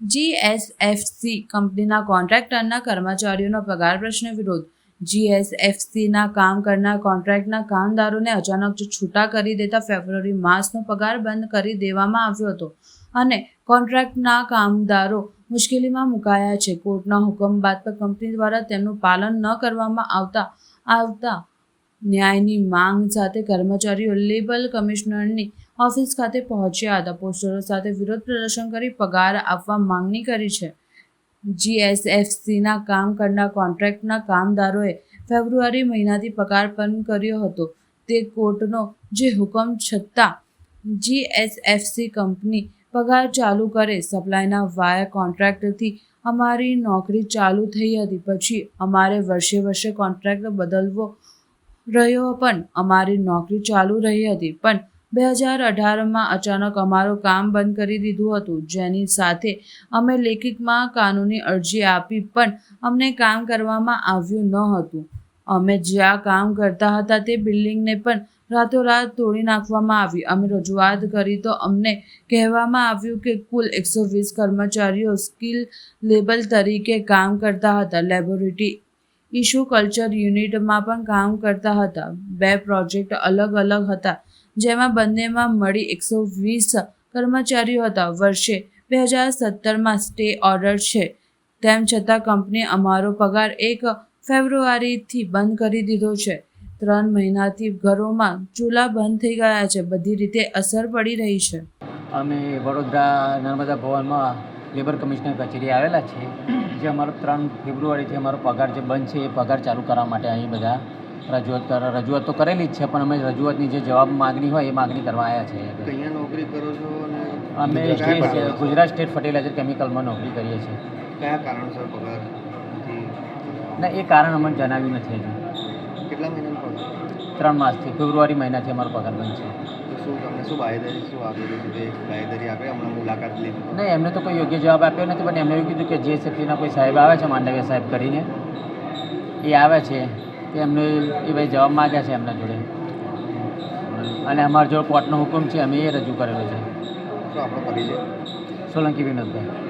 GSFC કંપનીના કોન્ટ્રાક્ટરના કર્મચારીઓનો પગાર પ્રશ્ન વિરોધ. જીએસએફસીના કામ કરનાર કોન્ટ્રાક્ટના કામદારોને અચાનક છૂટા કરી દેતા ફેબ્રુઆરી માસનો પગાર બંધ કરી દેવામાં આવ્યો હતો અને કોન્ટ્રાક્ટના કામદારો મુશ્કેલીમાં મુકાયા છે. કોર્ટના હુકમ બાદ પર કંપની દ્વારા તેમનું પાલન ન કરવામાં આવતા આવતા ન્યાયની માંગ સાથે કર્મચારીઓ લેબલ કમિશનરની ઓફિસ ખાતે પહોંચ્યા હતા. પોસ્ટરો સાથે વિરોધ પ્રદર્શન કરી પગાર આપવા માંગણી કરી છે. જીએસએફસીના કામ કરનાર કોન્ટ્રાક્ટના કામદારોએ ફેબ્રુઆરી મહિનાથી પગાર પણ કર્યો હતો. તે કોર્ટનો જે હુકમ છતાં જીએસએફસી કંપની પગાર ચાલુ કરે, સપ્લાયના વાયા કોન્ટ્રાક્ટથી અમારી નોકરી ચાલુ થઈ હતી. પછી અમારે વર્ષે વર્ષે કોન્ટ્રાક્ટ બદલવો રહ્યો પણ અમારી નોકરી ચાલુ રહી હતી. પણ બે હજાર અઢારમાં અચાનક અમારું કામ બંધ કરી દીધું હતું. જેની સાથે અમે લેખિતમાં કાનૂની અરજી આપી પણ અમને કામ કરવામાં આવ્યું ન હતું. અમે જ્યાં કામ કરતા હતા તે બિલ્ડિંગને પણ રાતોરાત તોડી નાખવામાં આવી. અમે રજૂઆત કરી તો અમને કહેવામાં આવ્યું કે કુલ એકસો વીસ કર્મચારીઓ સ્કિલ લેબલ તરીકે કામ કરતા હતા. લેબોરેટરી ઇશ્યુ કલ્ચર યુનિટમાં પણ કામ કરતા હતા. બે પ્રોજેક્ટ અલગ અલગ હતા. જેમાં બંનેમાં મળી એકસો વીસ કર્મચારીઓ હતા. વર્ષે બે હજાર સત્તરમાં સ્ટે ઓર્ડર છે. તેમ છતાં કંપની અમારો પગાર એક ફેબ્રુઆરીથી બંધ કરી દીધો છે. ત્રણ મહિનાથી ઘરોમાં ચૂલા બંધ થઈ ગયા છે. બધી રીતે અસર પડી રહી છે. અમે વડોદરા નર્મદા ભવનમાં લેબર કમિશનર કચેરી આવેલા છે. જે અમારો ત્રણ ફેબ્રુઆરીથી અમારો પગાર જે બંધ છે, એ પગાર ચાલુ કરવા માટે અહીં બધા રજૂઆત રજૂઆત તો કરેલી જ છે પણ અમે રજૂઆતની જે જવાબ માગણી હોય એ માગણી કરવા આવ્યા છે નોકરી કરો છો અમે ગુજરાત સ્ટેટ ફર્ટિલાઇઝર કેમિકલમાં નોકરી કરીએ છીએ. કયા કારણસર પગાર ના એ કારણ અમને જણાવ્યું નથી હજુ. કેટલા મહિના ત્રણ માસથી. ફેબ્રુઆરી મહિનાથી અમારો પગાર બંધ છે? નહીં એમને તો કોઈ યોગ્ય જવાબ આપ્યો નથી પણ એમને એવું કીધું કે જે સેફ્ટીના કોઈ સાહેબ આવે છે માંડવીય સાહેબ કરીને એ આવે છે. તે એમને એ ભાઈ જવાબ માગ્યા છે એમના જોડે. અને અમારા જોડે કોર્ટનો હુકમ છે અમે એ રજૂ કરેલો છે. સોલંકી વિનોદભાઈ.